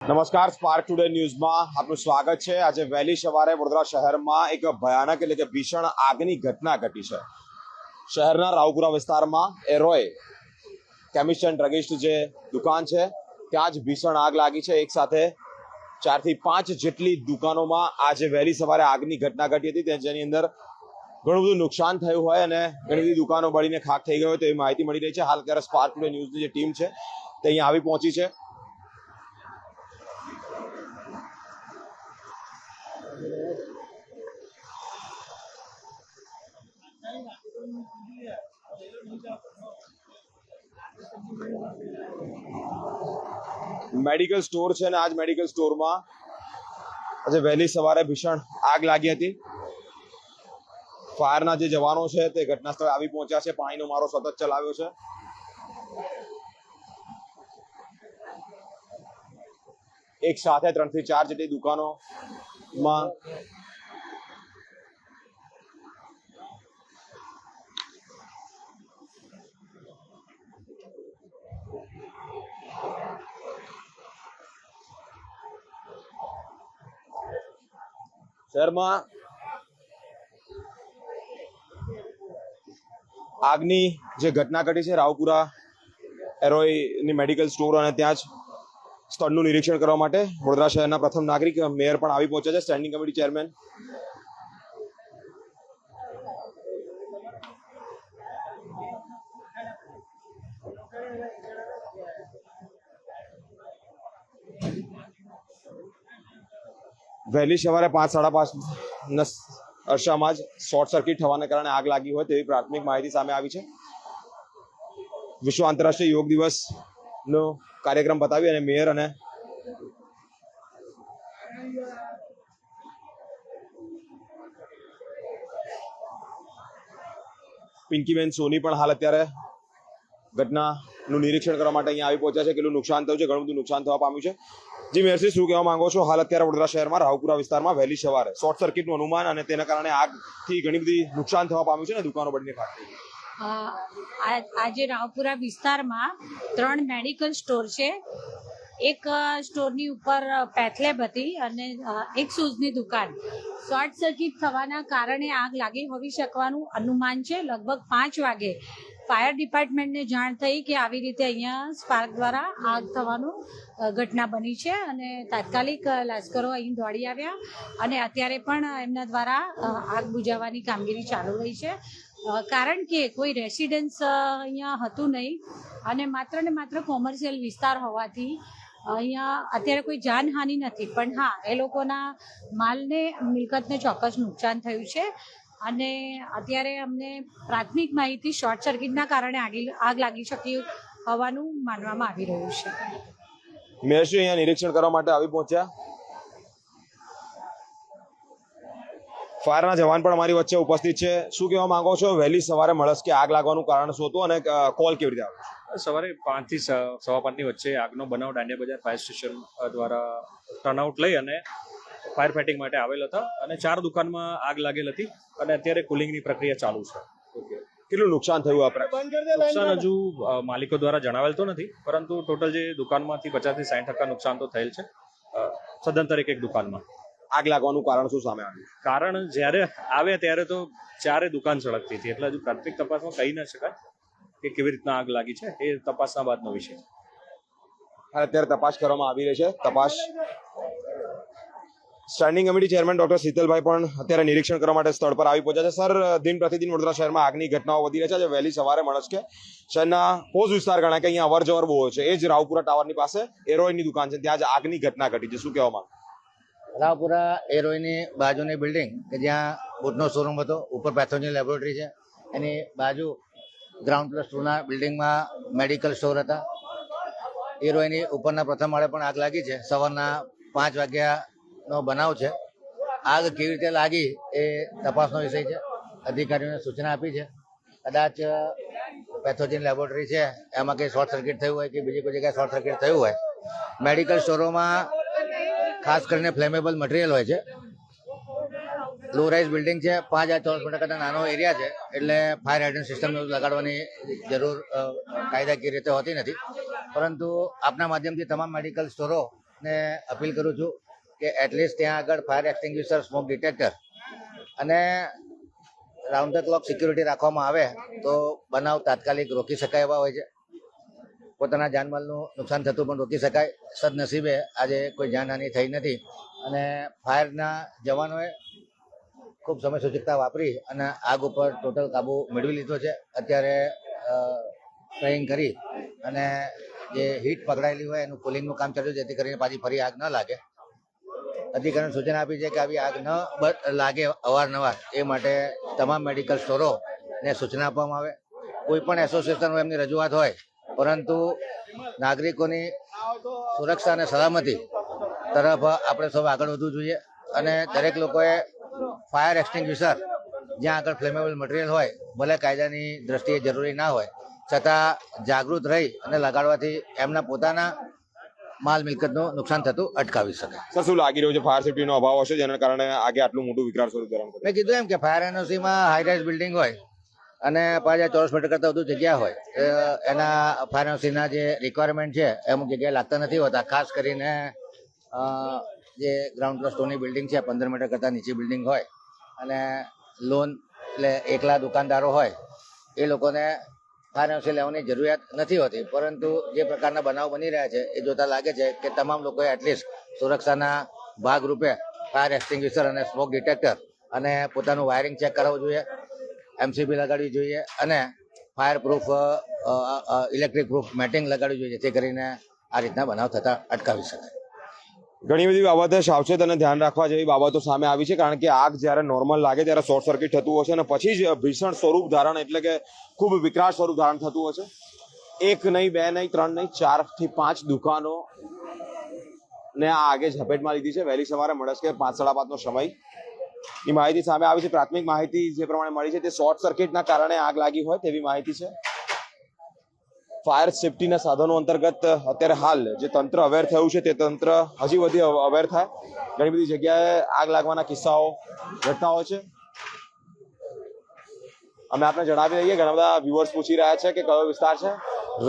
નમસ્કાર spark today ન્યૂઝમાં આપનું સ્વાગત છે. આજે વહેલી સવારે વડોદરા શહેરમાં એક ભયાનક એટલે કે ભીષણ આગની ઘટના ઘટી છે. શહેરના રાવપુરા વિસ્તારમાં એરોય કેમિસ્ટ એન્ડ ડ્રગિસ્ટ જે દુકાન છે, ત્યાં જ ભીષણ આગ લાગી છે. એક સાથે ચારથી પાંચ જેટલી દુકાનોમાં આજે વહેલી સવારે આગની ઘટના ઘટી હતી. તે જેની અંદર ઘણું બધું નુકસાન થયું હોય અને ઘણી બધી દુકાનો બળીને ખાક થઈ ગઈ હોય તેવી માહિતી મળી રહી છે. હાલ અત્યારે સ્પાર્ક ટુડે ન્યૂઝની જે ટીમ છે, તે અહીંયા આવી પહોંચી છે. મેડિકલ સ્ટોર છે ને આજ મેડિકલ સ્ટોરમાં. આજે વહેલી સવારે ભીષણ આગ લાગી હતી. ફાયરના જે જવાનો છે તે ઘટના સ્થળે આવી પહોંચ્યા છે. પાણીનો મારો સતત ચલાવ્યો છે. એક સાથે ત્રણથી ચાર જેટલી દુકાનોમાં શહેરમાં આગની જે ઘટના ઘટી છે, રાવપુરા એરોયની મેડિકલ સ્ટોર અને ત્યાં જ સ્થળનું નિરીક્ષણ કરવા માટે વડોદરા શહેરના પ્રથમ નાગરિક, મેયર પણ આવી પહોંચ્યા છે, સ્ટેન્ડિંગ કમિટી ચેરમેન વહેલી સવારે પાંચ, સાડા પાંચ અરસામાં જ શોર્ટ સર્કિટ થવાને કારણે આગ લાગી હોય તેવી પ્રાથમિક માહિતી સામે આવી છે. વિશ્વ આંતરરાષ્ટ્રીય યોગ દિવસનો કાર્યક્રમ બતાવી અને મેયર અને પિંકીબેન સોની પણ હાલ અત્યારે ઘટનાનું નિરીક્ષણ કરવા માટે અહીંયા આવી પહોંચ્યા છે. કેટલું નુકસાન થયું છે, ઘણું બધું નુકસાન થવા પામ્યું છે. જી મેરસી શું કહેવા માંગો છો? હાલ અત્યારે વડોદરા શહેરમાં, રાવપુરા વિસ્તારમાં વહેલી સવારે શોર્ટ સર્કિટનું અનુમાન અને તેના કારણે આગથી ઘણી બધી નુકસાન થવા પામ્યું છે ને દુકાનો બળીને આ- આજે રાવપુરા વિસ્તારમાં ત્રણ મેડિકલ સ્ટોર છે. એક સ્ટોરની ઉપર પેથલેબ હતી અને એક શૂઝની દુકાન. શોર્ટ સર્કિટ થવાના કારણે આગ લાગી હોવી શકવાનું અનુમાન છે. લગભગ પાંચ વાગે ફાયર ડિપાર્ટમેન્ટને જાણ થઈ કે આવી રીતે અહીંયા સ્પાર્ક દ્વારા આગ થવાનું ઘટના બની છે અને તાત્કાલિક લાશ્કરો અહીં દોડી આવ્યા અને અત્યારે પણ એમના દ્વારા આગ બુઝાવવાની કામગીરી ચાલુ રહી છે. કારણ કે કોઈ રેસિડન્સ અહીંયા હતું નહીં અને માત્ર ને માત્ર કોમર્શિયલ વિસ્તાર હોવાથી અહીંયા અત્યારે કોઈ જાનહાનિ નથી. પણ હા, એ લોકોના માલને, મિલકતને ચોક્કસ નુકસાન થયું છે. અને અત્યારે અમને પ્રાથમિક માહિતી શોર્ટ સર્કિટના કારણે આગ લાગી શકી હોવાનું માનવામાં આવી રહ્યું છે. મેયરશ્રી અહીંયા નિરીક્ષણ કરવા માટે આવી પહોંચ્યા? ફાયરના જવાન પણ અમારી વચ્ચે ઉપસ્થિત છે. શું કહેવા માંગો છો? વહેલી સવારે મળસ્કે આગ લાગવાનું કારણ શું હતું અને કોલ કેવી રીતે આવ્યો? સવારે પાંચથી સવા પાંચની વચ્ચે આગનો બનાવ દાંડિયા બજાર ફાયર સ્ટેશન દ્વારા ટર્નઆઉટ લઈ અને ફાયર ફાઇટિંગ માટે આવેલ હતા અને ચાર દુકાનમાં આગ લાગેલ હતી અને અત્યારે કુલિંગની પ્રક્રિયા ચાલુ છે. કેટલું નુકસાન થયું આપણે નુકસાન હજુ માલિકો દ્વારા જણાવેલ તો નથી પરંતુ ટોટલ જે દુકાનમાંથી પચાસથી સાઠ ટકા નુકસાન તો થયેલ છે. સદંતર એક એક દુકાનમાં. આગ લાગવાનું કારણ શું સામે આવ્યું? કારણ જ્યારે આવે ત્યારે તો ચારે દુકાન સળગતી હતી એટલે હજુ પ્રાથમિક તપાસમાં કહી ન શકાય કે કેવી રીતના આગ લાગી છે એ તપાસના બાદનો વિષય અત્યારે તપાસ કરવામાં આવી રહી છે. તપાસ standing committee chairman doctor Shitalbhai પણ અત્યારે નિરીક્ષણ કરવા માટે સ્થળ પર આવી પહોંચ્યા છે. સર, દિન પ્રતિદિન વડોદરા શહેરમાં આગની ઘટનાઓ વધી રહી છે. જે વહેલી સવારે મળસ્કે શહેરના પોઝ વિસ્તાર ગણાય કે અહીંયા અવર જવર બહુ છે. એ જ રાવપુરા ટાવરની પાસે એરોયની દુકાન છે. ત્યાં જ આગની ઘટના ઘટી છે. શું કહેવા માંગો? રાવપુરા એરોઈની બાજુની બિલ્ડિંગ કે જ્યાં બુટનો શોરૂમ હતો, ઉપર પેથોલોજી લેબોરેટરી છે. એની બાજુ ગ્રાઉન્ડ પ્લસ ટુના બિલ્ડિંગમાં મેડિકલ સ્ટોર હતા. એરોઈની ઉપરના પ્રથમ માળે પણ આગ લાગી છે. સવારના પાંચ વાગ્યાનો બનાવ છે. આગ કેવી રીતે લાગી એ તપાસનો વિષય છે. અધિકારીઓને સૂચના આપી છે. કદાચ પેથોજન લેબોરેટરી છે. એમાં કંઈ શોર્ટ સર્કિટ થયું હોય કે બીજી કોઈ જગ્યાએ શોર્ટ સર્કિટ થયું હોય. મેડિકલ સ્ટોરોમાં ખાસ કરીને ફ્લેમેબલ મટીરિયલ હોય છે. લો રાઇઝ બિલ્ડિંગ છે. પાંચ હજાર ચોરસ મીટર કરતાં નાનો એરિયા છે. એટલે ફાયર હાઇડ્રન્ટ સિસ્ટમ લગાડવાની જરૂર કાયદાકીય રીતે હોતી નથી. પરંતુ આપના માધ્યમથી તમામ મેડિકલ સ્ટોરોને અપીલ કરું છું કે એટલીસ્ટ ત્યાં આગળ ફાયર એક્સટિંગ્વિશર સ્મોક ડિટેક્ટર અને રાઉન્ડ ધ ક્લોક સિક્યુરિટી રાખવામાં આવે તો બનાવ તાત્કાલિક રોકી શકાય એવા હોય છે. પોતાના જાનમાલનું નુકસાન થતું પણ રોકી શકાય. સદનસીબે આજે કોઈ જાનહાની થઈ નથી અને ફાયરના જવાનોએ ખૂબ સમય સૂચકતા વાપરી અને આગ ઉપર ટોટલ કાબુ મેળવી લીધો છે. અત્યારે ટ્રેઇંગ કરી અને જે હીટ પકડાયેલી હોય એનું કુલિંગનું કામ ચાલ્યું જેથી કરીને પાછી ફરી આગ ન લાગે. અધિકારીને સૂચના આપી છે કે આવી આગ ન લાગે અવારનવાર. એ માટે તમામ મેડિકલ સ્ટોરોને સૂચના આપવામાં આવે. કોઈ પણ એસોસિએશન એમની રજૂઆત હોય, પરંતુ નાગરિકોની સુરક્ષા અને સલામતી તરફ આપણે સૌ આગળ વધવું જોઈએ અને દરેક લોકોએ ફાયર એક્સટિંગ્વિશર જ્યાં આગળ ફ્લેમેબલ મટીરિયલ હોય, ભલે કાયદાની દ્રષ્ટિએ જરૂરી ના હોય, છતાં જાગૃત રહી અને લગાડવાથી એમના પોતાના માલ મિલકતનું નુકસાન થતું અટકાવી શકે. સર શું લાગી રહ્યું છે ફાયર સેફ્ટીનો અભાવ હશે જેના કારણે આગે આટલું મોટું વિકરાળ સ્વરૂપ ધારણ મેં કીધું એમ કે ફાયર એનઓસીમાં હાઈ રાઇઝ બિલ્ડિંગ હોય અને પાછા ચોરસ મીટર કરતાં વધુ જગ્યા હોય એના ફાયર એનઓસીના જે રિક્વાયરમેન્ટ છે એ અમુક જગ્યાએ લાગતા નથી હોતા. ખાસ કરીને જે ગ્રાઉન્ડ પ્લસ ટુની બિલ્ડિંગ છે પંદર મીટર કરતાં નીચી બિલ્ડિંગ હોય અને લોન એટલે એકલા દુકાનદારો હોય એ લોકોને ફાયર લેવાની જરૂરિયાત નથી હોતી, પરંતુ જે પ્રકારના બનાવ બની રહ્યા છે, એ જોતા લાગે છે કે તમામ લોકોએ એટલીસ્ટ સુરક્ષાના ભાગરૂપે ફાયર એક્સટિંગ્વિશર અને સ્મોક ડિટેક્ટર અને પોતાનું વાયરિંગ ચેક કરાવવું જોઈએ એમસીબી લગાડવી જોઈએ અને fire proof electric proof matting લગાડવી જોઈએ, જેથી કરીને આ રીતના બનાવ થતા અટકાવી શકાય. ઘણી બધી બાબતે સાવચેત અને ધ્યાન રાખવા જેવી બાબતો સામે આવી છે, કારણ કે આગ જ્યારે નોર્મલ લાગે ત્યારે શોર્ટ સર્કિટ થતું હોય છે અને પછી જ ભીષણ સ્વરૂપ ધારણ એટલે કે ખૂબ વિકરાળ સ્વરૂપ ધારણ થતું હોય છે. એક નહીં, બે નહીં, ત્રણ નહીં ચારથી પાંચ દુકાનો ને આ આગે ઝપેટમાં લીધી છે. વહેલી સવારે મળે કે પાંચ સાડા પાંચનો સમયની માહિતી સામે આવી છે. પ્રાથમિક માહિતી જે પ્રમાણે મળી છે તે શોર્ટ સર્કિટના કારણે આગ લાગી હોય તેવી માહિતી છે. ફાયર સેફટીના સાધનો અંતર્ગત અત્યારે હાલ જે તંત્ર અવેર થયું છે તે તંત્ર હજી વધી અવેર થાય. ઘણી બધી જગ્યાએ આગ લાગવાના કિસ્સાઓ ઘટનાઓ છે. અમે આપને જણાવી દઈએ, ઘણા બધા વ્યુઅર્સ પૂછી રહ્યા છે કે કયો વિસ્તાર છે.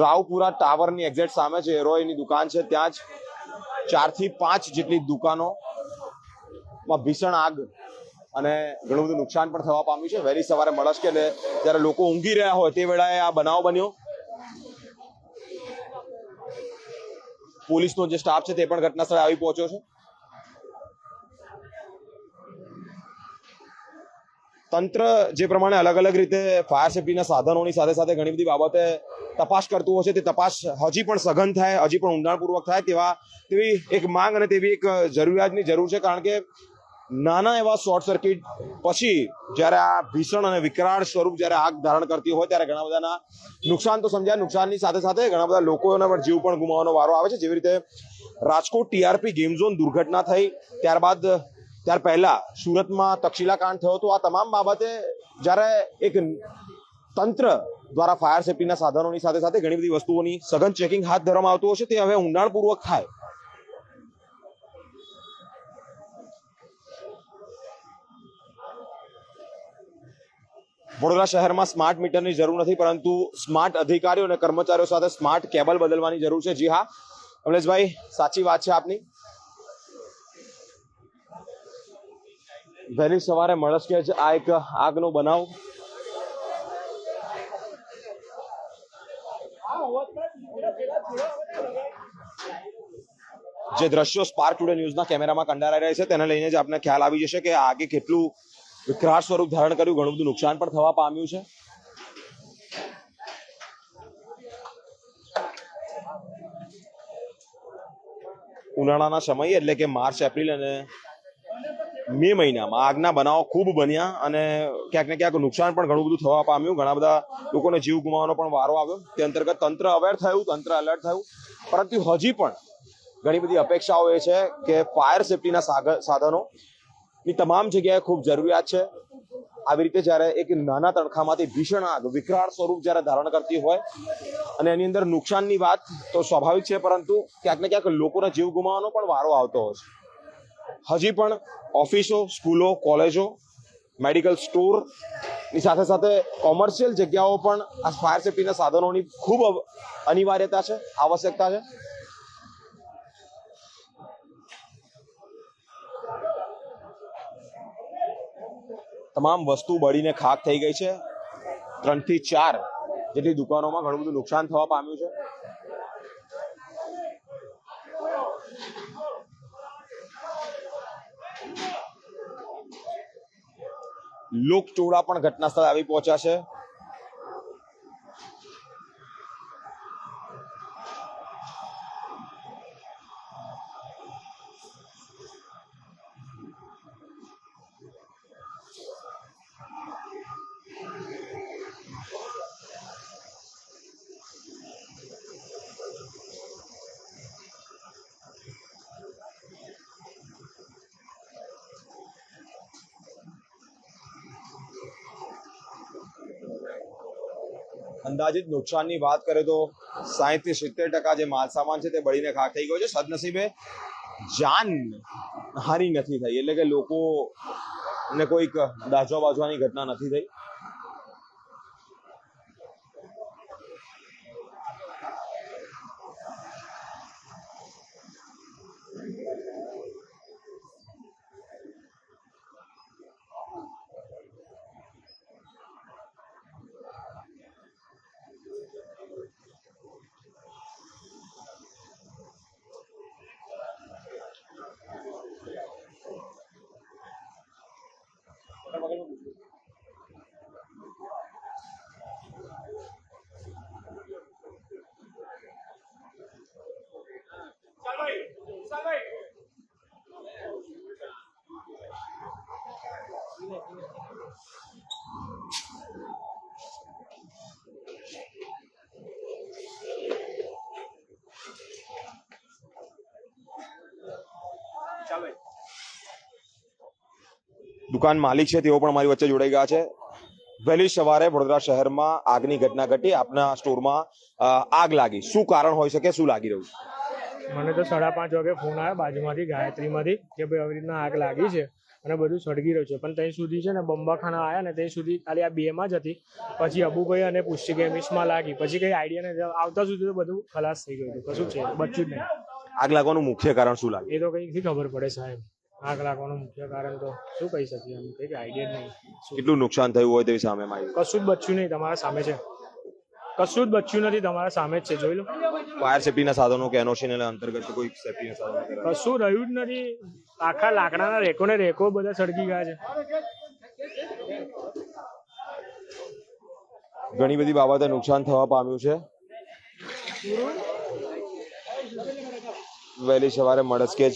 રાવપુરા ટાવરની એક્ઝેક્ટ સામે છે એરોયની દુકાન છે, ત્યાં જ ચારથી પાંચ જેટલી દુકાનોમાં ભીષણ આગ અને ઘણું બધું નુકસાન પણ થવા પામ્યું છે. વહેલી સવારે મળશ કે જ્યારે લોકો ઊંઘી રહ્યા હોય તે વેળાએ આ બનાવ બન્યો. પોલીસનો જે સ્ટાફ છે તે પણ ઘટના આવી પહોંચ્યો છે. તંત્ર જે પ્રમાણે અલગ અલગ રીતે ફાયર સેફટીના સાધનોની સાથે સાથે ઘણી બધી બાબતે તપાસ કરતું હોય છે, તે તપાસ હજી પણ સઘન થાય, હજી પણ ઊંડાણપૂર્વક થાય તેવા તેવી એક માંગ અને તેવી એક જરૂરિયાતની જરૂર છે, કારણ કે નાના એવા શોર્ટ સર્કિટ પછી જ્યારે આ ભીષણ અને વિકરાળ સ્વરૂપ જ્યારે આગ ધારણ કરતી હોય ત્યારે ઘણા બધાના નુકસાન તો સમજાય, નુકસાનની સાથે સાથે ઘણા બધા લોકોના પણ જીવ પણ ગુમાવવાનો વારો આવે છે. જેવી રીતે રાજકોટ ટીઆરપી ગેમ ઝોન દુર્ઘટના થઈ, ત્યારબાદ, ત્યાર પહેલા સુરતમાં તક્ષશિલા કાંડ થયો હતો. આ તમામ બાબતે જ્યારે એક તંત્ર દ્વારા ફાયર સેફટીના સાધનોની સાથે સાથે ઘણી બધી વસ્તુઓની સઘન ચેકિંગ હાથ ધરવામાં આવતું હશે તે હવે ઊંડાણપૂર્વક થાય. વડોદરા શહેરમાં સ્માર્ટ મીટરની જરૂર નથી, પરંતુ સ્માર્ટ અધિકારીઓ અને કર્મચારીઓ સાથે સ્માર્ટ કેબલ બદલવાની જરૂર છે. જી હા. કમલેશભાઈ સાચી વાત છે આપની? વહેલી સવારે મળસ્કે જ આ એક આગનો બનાવ. જે દ્રશ્યો સ્પાર્ક ટુડે ન્યૂઝના કેમેરામાં કંડારાઈ રહ્યા છે, તેને લઈને જ આપને ખ્યાલ આવી જશે કે આગે કેટલું વિકરાળ સ્વરૂપ ધારણ કર્યું, ઘણું બધું નુકસાન પણ થવા પામ્યું છે. ઉનાળાના સમયે, એટલે કે માર્ચ, એપ્રિલ અને મે મહિનામાં આગના બનાવો ખૂબ બન્યા અને ક્યાંક ને ક્યાંક નુકસાન પણ ઘણું બધું થવા પામ્યું. ઘણા બધા લોકોને જીવ ગુમાવવાનો પણ વારો આવ્યો. તે અંતર્ગત તંત્ર અવેર થયું, તંત્ર એલર્ટ થયું. પરંતુ હજી પણ ઘણી બધી અપેક્ષાઓ એ છે કે ફાયર સેફટીના સાધનો ની તમામ જગ્યાએ ખૂબ જરૂરિયાત છે. આવી રીતે જ્યારે એક નાના તણખામાંથી ભીષણ આગ, વિકરાળ સ્વરૂપ જ્યારે ધારણ કરતી હોય અને એની અંદર નુકસાનની વાત તો સ્વાભાવિક છે, પરંતુ ક્યાંક ને ક્યાંક લોકોના જીવ ગુમાવવાનો પણ વારો આવતો હોય છે. હજી પણ ઓફિસો, સ્કૂલો, કોલેજો, મેડિકલ સ્ટોરની સાથે સાથે કોમર્શિયલ જગ્યાઓ પણ આ ફાયર સેફટીના સાધનોની ખૂબ અનિવાર્યતા છે, આવશ્યકતા છે. તમામ વસ્તુ બળીને ખાક થઈ ગઈ છે. ત્રણથી ચાર જેટલી દુકાનોમાં ઘણું બધું નુકસાન થવા પામ્યું છે. લોક ટોળા પણ ઘટના સ્થળે આવી પહોંચ્યા છે. અંદાજિત નુકસાનની વાત કરીએ તો સાહીઠથી સિત્તેર ટકા જે માલસામાન છે તે બળીને ખાક થઈ ગયો છે. સદનસીબે જાન હાની નથી થઈ. એટલે કે લોકો ને કોઈક દાજવા બાજવાની ઘટના નથી થઈ. દુકાન માલિક છે તેઓ પણ મારી વચ્ચે જોડાઈ ગયા છે. વહેલી સવારે વડોદરા શહેરમાં આગની ઘટના ઘટી. આપના સ્ટોરમાં આગ લાગી. શું કારણ હોઈ શકે? શું લાગી રહ્યું? મને તો સાડા પાંચ વાગે ફોન આવ્યો બાજુમાંથી ગાયત્રીમાંથી કે ભાઈ આવી રીતના આગ લાગી છે અને બધું સળગી રહ્યું છે. પણ ત્યાં સુધી છે ને બંબાખાના આવ્યા ને ત્યાં સુધી ખાલી આ બેમાં જ હતી. પછી અબુભાઈ અને પુષ્ટિ ગેમિસમાં લાગી. પછી કઈ આઈડિયા નથી આવતા સુધી તો બધું ખલાસ થઈ ગયું હતું. કશું છે બચ્યું જ નહીં. આગ લાગવાનું મુખ્ય કારણ શું લાગે? એ તો કંઈથી ખબર પડે સાહેબ. આગ લાગવાનું મુખ્ય કારણ તો શું કહી શકીએ અમે? કંઈક આઈડિયા નહીં. કેટલું નુકસાન થયું હોય તેવી સામે આવી કશું જ બચ્યું નહીં તમારા સામે છે. કશું જ બચ્યું નથી તમારા સામે જ છે. જોઈ લો. ફાયર સેફટીના સાધનો કે એનઓસી અંતર્ગત કોઈ સેફટીના સાધનો કશું રહ્યું જ નથી. આખા લાકડાના રેકો ને રેકો બધા સળગી ગયા છે. ઘણી બધી બાબતે નુકસાન થવા પામ્યું છે. વહેલી સવારે મળસ્કે જ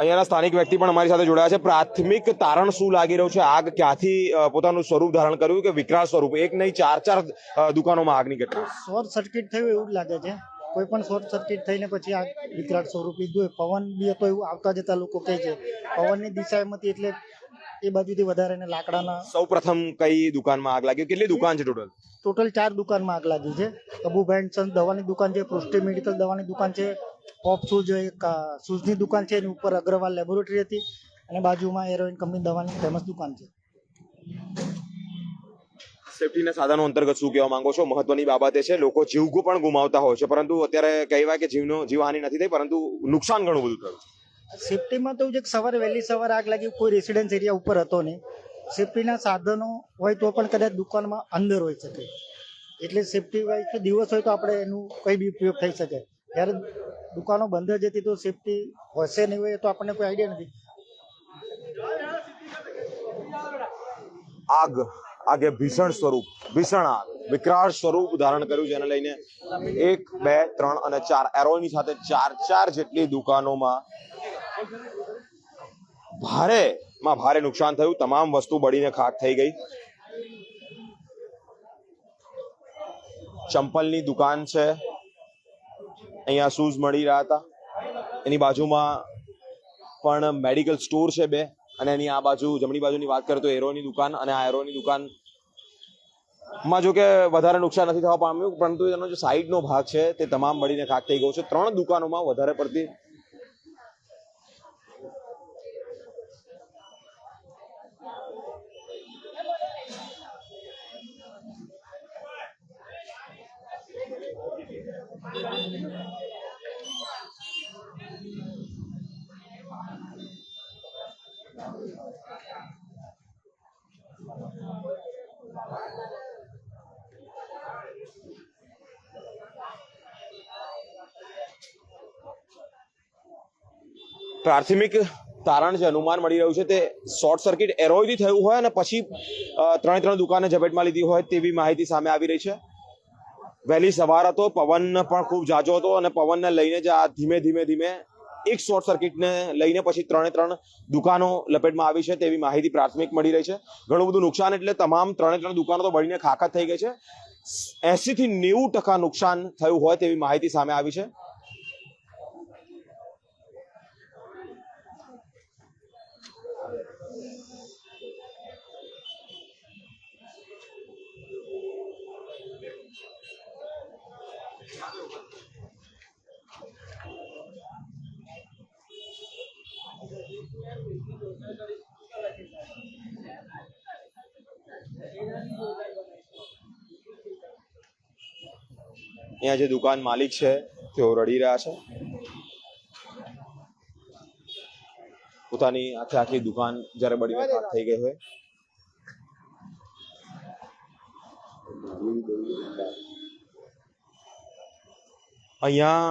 અહીંયાના સ્થાનિક વ્યક્તિ પણ અમારી સાથે જોડાયા છે. પ્રાથમિક તારણ શું લાગી રહ્યું છે? આગ ક્યાંથી પોતાનું સ્વરૂપ ધારણ કર્યું કે વિકરાળ સ્વરૂપ? એક નહીં ચાર ચાર દુકાનોમાં આગની ઘટના. શોર્ટ સર્કિટ થયું એવું લાગે છે. કોઈ પણ શોર્ટ સર્કિટ થઈને પછી આ વિકરાળ સ્વરૂપ લીધું હોય. પવન બી હતો એવું આવતા જતા લોકો કહે છે. પવનની દિશા એમાંથી એટલે એ બાજુથી વધારે ને લાકડાના સૌ પ્રથમ કઈ દુકાનમાં આગ લાગી? કેટલી દુકાન છે ટોટલ? ટોટલ ચાર દુકાનમાં આગ લાગી છે. અબુભાઈ એન્ડ દવાની દુકાન છે પૃષ્ટિ મેડિકલ દવાની દુકાન છે પોપ શૂઝ એક શૂઝની દુકાન છે એની ઉપર અગ્રવાલ લેબોરેટરી હતી અને બાજુમાં એરોઇન કંપની દવાની ફેમસ દુકાન છે. સેફટીના સાધનો અંતર્ગત શું કહેવા માંગો છો? મહત્વની બાબત એ છે લોકો જીવ પણ ગુમાવતા હોય છે પરંતુ અત્યારે કહેવાય કે જીવનો જીવહાનિ નથી થઈ પરંતુ નુકસાન ઘણું બધું થયું સેફટીમાં તો જે સવારે વહેલી સવારે આગ લાગી કોઈ રેસિડેન્સ એરિયા ઉપર હતો નહીં. સેફટીના સાધનો હોય તો પણ કદાચ દુકાનમાં અંદર હોઈ શકે. એટલે સેફટી વાઇઝ દિવસ હોય તો આપણે એનું કંઈ બી ઉપયોગ થઈ શકે. જ્યારે દુકાનો બંધ જ હતી તો સેફટી હશે નહીં હોય તો આપણને કોઈ આઈડિયા નથી. આગ, આગે ભીષણ સ્વરૂપ, ભીષણ આગ, વિકરાળ સ્વરૂપ ધારણ કર્યું જેને લઈને એક, બે, ત્રણ અને ચાર એરોની સાથે ચાર ચાર જેટલી દુકાનોમાં ભારે માં ભારે નુકસાન થયું. તમામ વસ્તુ બળીને ખાક થઈ ગઈ. ચંપલની દુકાન છે. અહીંયા શૂઝ મળી રહ્યા હતા. એની બાજુમાં પણ મેડિકલ સ્ટોર છે બે. અને એની આ બાજુ, જમણી બાજુની વાત કરીએ તો એરોની દુકાન અને આ એરોની દુકાનમાં જો કે વધારે નુકસાન નથી થવા પામ્યું, પરંતુ એનો જે સાઈડનો ભાગ છે તે તમામ મળીને ખાક થઈ ગયો છે. ત્રણ દુકાનોમાં વધારે પડતી પ્રાથમિક તારણ જે અનુમાન મળી રહ્યું છે તે શોર્ટ સર્કિટ એરોયથી થયું હોય અને પછી ત્રણે ત્રણ દુકાને ઝપેટમાં લીધી હોય તેવી માહિતી સામે આવી રહી છે. વહેલી સવાર હતો, પવન પણ ખૂબ જાજો હતો અને પવનને લઈને જ આ ધીમે ધીમે ધીમે એક શોર્ટ સર્કિટને લઈને પછી ત્રણે ત્રણ દુકાનો લપેટમાં આવી છે તેવી માહિતી પ્રાથમિક મળી રહી છે. ઘણું બધું નુકસાન એટલે તમામ ત્રણે ત્રણ દુકાનો તો બળીને ખાખા થઈ ગઈ છે. એસીથી નેવું ટકા નુકસાન થયું હોય તેવી માહિતી સામે આવી છે. અહીંયા જે દુકાન માલિક છે, તેઓ રડી રહ્યા છે. પોતાની આખે આખી દુકાન જ્યારે બળીને ખાક થઈ ગઈ હોય. અહીંયા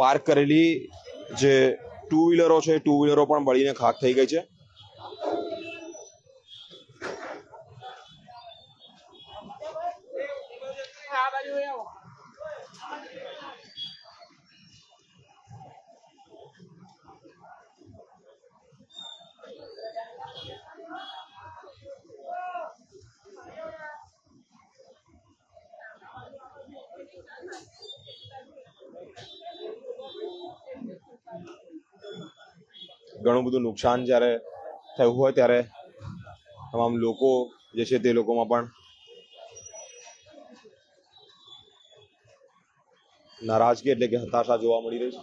પાર્ક કરેલી જે ટુ વ્હીલરો છે ટુ વ્હીલરો પણ બળીને ખાક થઈ ગઈ છે. ઘણું બધું નુકસાન જ્યારે થયું હોય ત્યારે તમામ લોકો જે છે તે લોકોમાં પણ નારાજગી એટલે કે હતાશા જોવા મળી રહી છે.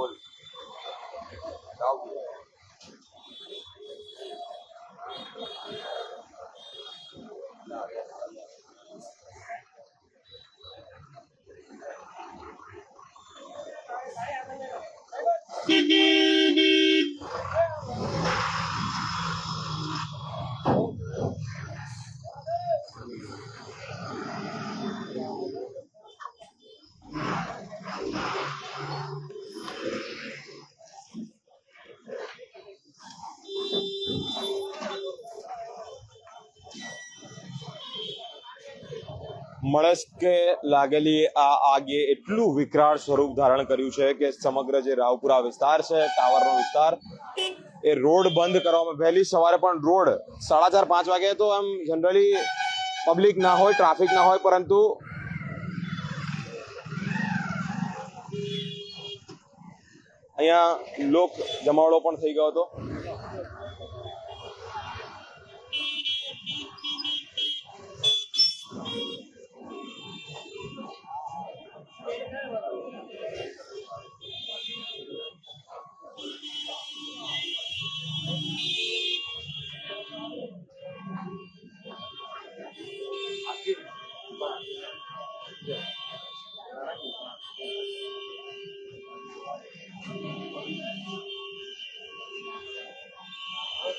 folha. Dá o મળસ્કે લાગેલી આ આગે એટલું વિકરાળ સ્વરૂપ ધારણ કર્યું છે કે સમગ્ર જે રાવપુરા વિસ્તાર છે, ટાવરનો વિસ્તાર, એ રોડ બંધ કરવામાં વહેલી સવારે પણ રોડ સાડા ચાર, પાંચ વાગે તો એમ જનરલી પબ્લિક ના હોય ટ્રાફિક ના હોય, પરંતુ અહીંયા લોક જમાવડો પણ થઈ ગયો હતો.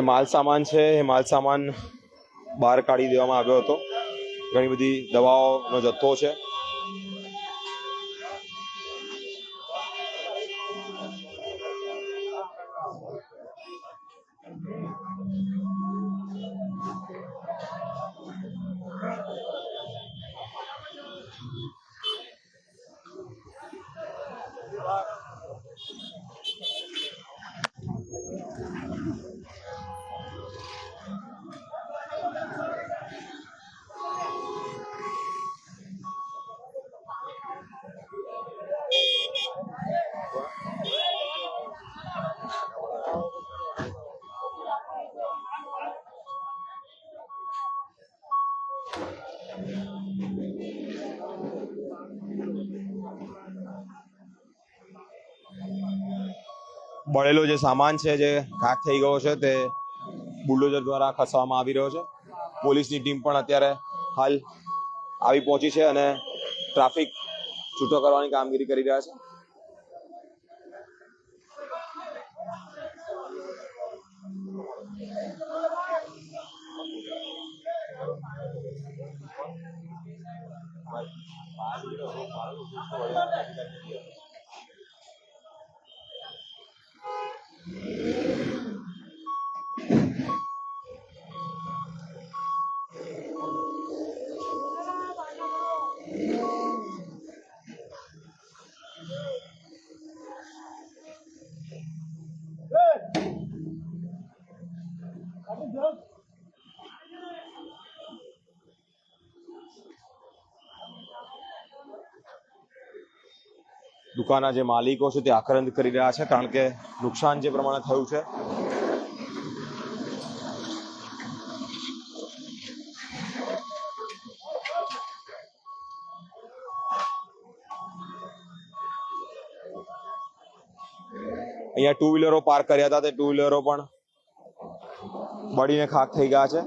જે માલ સામાન છે, એ માલ સામાન બહાર કાઢી દેવામાં આવ્યો હતો. ઘણી બધી દવાઓનો જથ્થો છે. બળેલો જે સામાન છે, જે ખાક થઈ ગયો છે, તે બુલડોઝર દ્વારા ખસવામાં આવી રહ્યો છે. પોલીસની ટીમ પણ અત્યારે હાલ આવી પહોંચી છે અને ટ્રાફિક છૂટો કરવાની કામગીરી કરી રહ્યા છે. દુકાનના જે માલિકો છે તે આક્રંદ કરી રહ્યા છે, કારણ કે નુકસાન જે પ્રમાણે થયું છે. અહીંયા ટુ વ્હીલરો પાર્ક કર્યા હતા, તે ટુ વ્હીલરો પણ બળીને ખાક થઈ ગયા છે.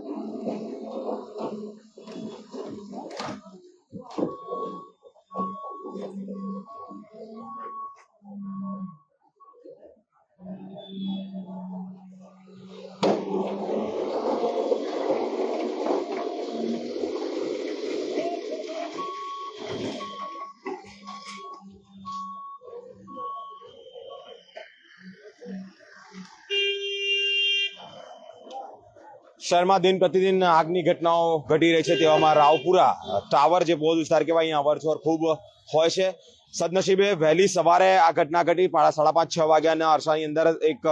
શહેરમાં દિન પ્રતિદિન આગની ઘટનાઓ ઘટી રહી છે તેવામાં રાવપુરા ટાવર જે બૌદ્ધ વિસ્તાર કહેવાય, અહીંયા અવરજવર ખૂબ હોય છે. સદનસીબે વહેલી સવારે આ ઘટના ઘટી સાડા પાંચ, છ વાગ્યાના અરસાની અંદર એક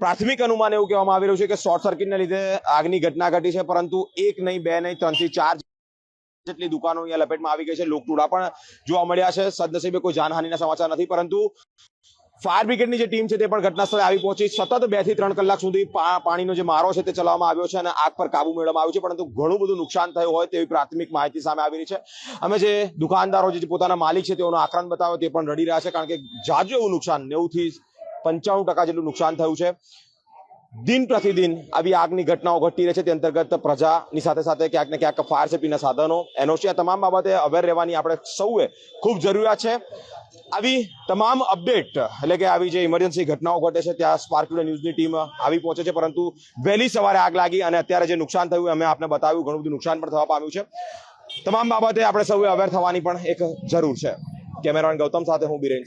પ્રાથમિક અનુમાન એવું કહેવામાં આવી રહ્યું છે કે શોર્ટ સર્કિટને લીધે આગની ઘટના ઘટી છે, પરંતુ એક નહીં, બે નહીં, ત્રણથી ચાર જેટલી દુકાનો અહીંયા લપેટમાં આવી ગઈ છે. લોકટુડા પણ જોવા મળ્યા છે. સદનસીબે કોઈ જાનહાનિના સમાચાર નથી, પરંતુ ફાયર બ્રિગેડની જે ટીમ છે તે પણ ઘટના સ્થળે આવી પહોંચી. સતત બેથી ત્રણ કલાક સુધી પાણીનો જે મારો છે તે ચલાવવામાં આવ્યો છે અને આગ પર કાબુ મેળવવામાં આવ્યું છે, પરંતુ ઘણું બધું નુકસાન થયું હોય તેવી પ્રાથમિક માહિતી સામે આવી રહી છે. અમે જે દુકાનદારો જે પોતાના માલિક છે તેઓનો આક્રંદ બતાવ્યો તે પણ રડી રહ્યા છે, કારણ કે જાજુ એવું નુકસાન નેવું થી પંચાણું ટકા જેટલું નુકસાન થયું છે. દિન પ્રતિદિન આવી આગની ઘટનાઓ ઘટી રહે છે. તે અંતર્ગત પ્રજાની સાથે સાથે ક્યાંક ને ક્યાંક ફાયર સેફટીના સાધનો, એનઓસી આ તમામ બાબતે અવેર રહેવાની આપણે સૌએ ખૂબ જરૂરિયાત છે. આવી તમામ અપડેટ એટલે કે આવી જે ઇમરજન્સી ઘટનાઓ ઘટે છે, ત્યાં સ્પાર્ક્યુલર ન્યૂઝની ટીમ આવી પહોંચે છે. પરંતુ વહેલી સવારે આગ લાગી અને અત્યારે જે નુકસાન થયું, અમે આપને બતાવ્યું, ઘણું બધું નુકસાન પણ થવા પામ્યું છે. તમામ બાબતે આપણે સૌએ અવેર થવાની પણ એક જરૂર છે. કેમેરામેન ગૌતમ સાથે હું બિરેન